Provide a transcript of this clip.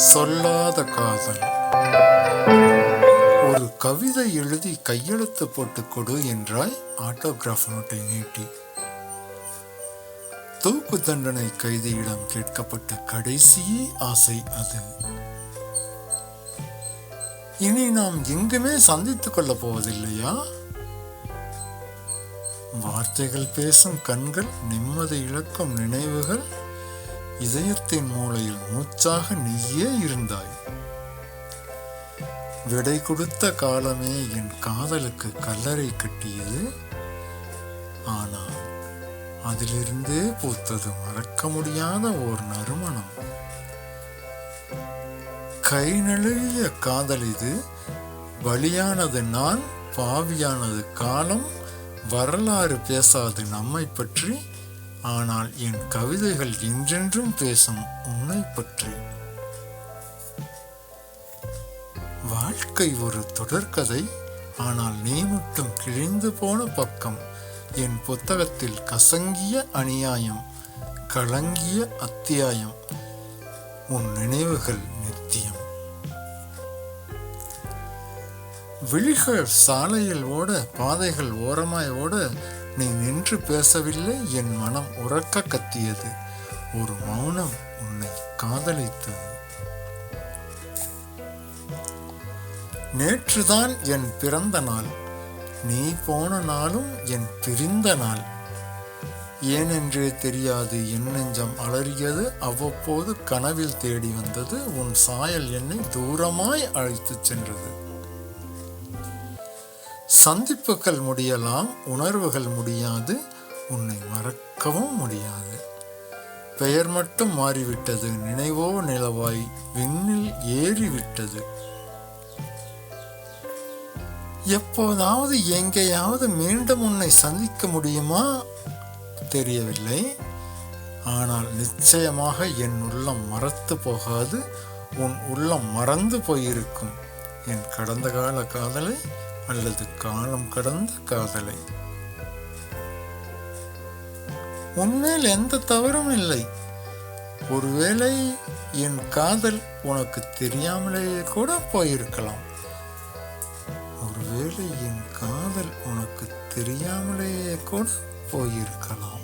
சொல்லாத காதல். ஒரு கவிதை எழுதி கையெழுத்து போட்டு கொடு என்றாய் ஆட்டோகிராஃப் நோட்டை நீட்டி. தூக்கு தண்டனை கைதியிடம் கேட்கப்பட்ட கடைசி ஆசை அது. இனி நாம் எங்குமே சந்தித்துக் கொள்ளப் போவதில்லையா? வார்த்தைகள் பேசும் கண்கள் நிம்மதி இழக்கும் நினைவுகள் இதயத்தின் மூலையில் மூச்சாக நீயே இருந்தாய். விடை கொடுத்த காலமே என் காதலுக்கு கல்லறை கட்டியது. ஆனால் அதிலிருந்தே பூத்தது மறக்க முடியாத ஓர் நறுமணம். கை நழுவிய காதல் இது. பலியானது நான் பாவியானது காலம். வரலாறு பேசாது நம்மை பற்றி. ஆனால் என் கவிதைகள் என்றென்றும் பேசும் உன்னை பற்றி. வாழ்க்கை ஒரு தொடர்கதை ஆனால் நீ மட்டும் கிழிந்து போன பக்கம். என் புத்தகத்தில் கசங்கிய அநியாயம் கலங்கிய அத்தியாயம். உன் நினைவுகள் விழிகள் சாலையில் ஓட பாதைகள் ஓரமாய் ஓட. நீ நின்று பேசவில்லை என் மனம் உறக்க கத்தியது. ஒரு மௌனம் உன்னை காதலித்தது. நேற்றுதான் என் பிறந்த நாள். நீ போன நாளும் என் பிரிந்த நாள். ஏனென்றே தெரியாது என் நெஞ்சம் அலறியது. அவ்வப்போது கனவில் தேடி வந்தது. உன் சாயல் என்னை தூரமாய் அழைத்துச் சென்றது. சந்திப்புகள் முடியலாம் உணர்வுகள் முடியாது உன்னை மறக்கவும் முடியாது. பெயர் மட்டும் மாறிவிட்டது நினைவோ நிலவாய் விண்ணில் ஏறிவிட்டது. எப்போதாவது எங்கேயாவது மீண்டும் உன்னை சந்திக்க முடியுமா? தெரியவில்லை. ஆனால் நிச்சயமாக என் உள்ளம் மறத்து போகாது உன் உள்ளம் மறந்து போயிருக்கும். என் கடந்த கால காதலை அல்லது காலம் கடந்த காதலை. உன்மேல் எந்த தவறும் இல்லை. ஒருவேளை என் காதல் உனக்கு தெரியாமலேயே கூட போயிருக்கலாம். ஒருவேளை என் காதல் உனக்கு தெரியாமலேயே கூட போயிருக்கலாம்.